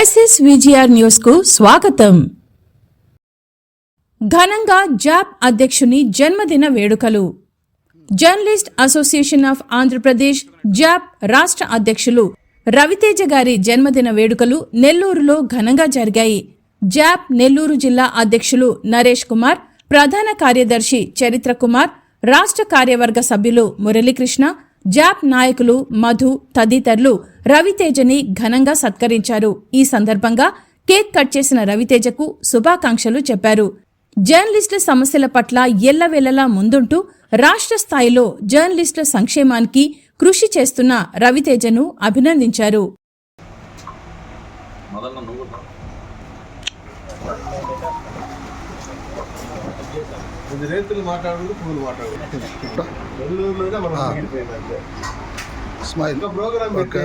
SS VGR న్యూస్కు స్వాగతం. ఘనంగా జాప్ అధ్యక్షుని జన్మదిన వేడుకలు. Journalist association of Andhra Pradesh JAP రాష్ట్ర అధ్యక్షులు రవితేజ గారి జన్మదిన వేడుకలు నెల్లూరులో ఘనంగా జరిగాయి. జాప్ నెల్లూరు జిల్లా అధ్యక్షులు నరేష్ కుమార్ ప్రధాన కార్యదర్శి చరిత్ర కుమార్ రాష్ట్ర కార్యవర్గ సభ్యులు మురళీకృష్ణ జాప్ నాయకులు మధు తదితరులు రవితేజని ఘనంగా సత్కరించారు. ఈ సందర్భంగా కేక్ కట్ చేసిన రవితేజకు శుభాకాంక్షలు చెప్పారు. జర్నలిస్టుల సమస్యల పట్ల ఎల్లవేళలా ముందుంటూ రాష్ట్ర స్థాయిలో జర్నలిస్టుల సంక్షేమానికి కృషి చేస్తున్న రవితేజను అభినందించారు. నువ్వు ఇది రైతులు మాట్లాడు పువ్వులు మాట్లాడు నెల్లూరులోనే మనం స్మైల్. ప్రోగ్రామ్ పెట్టి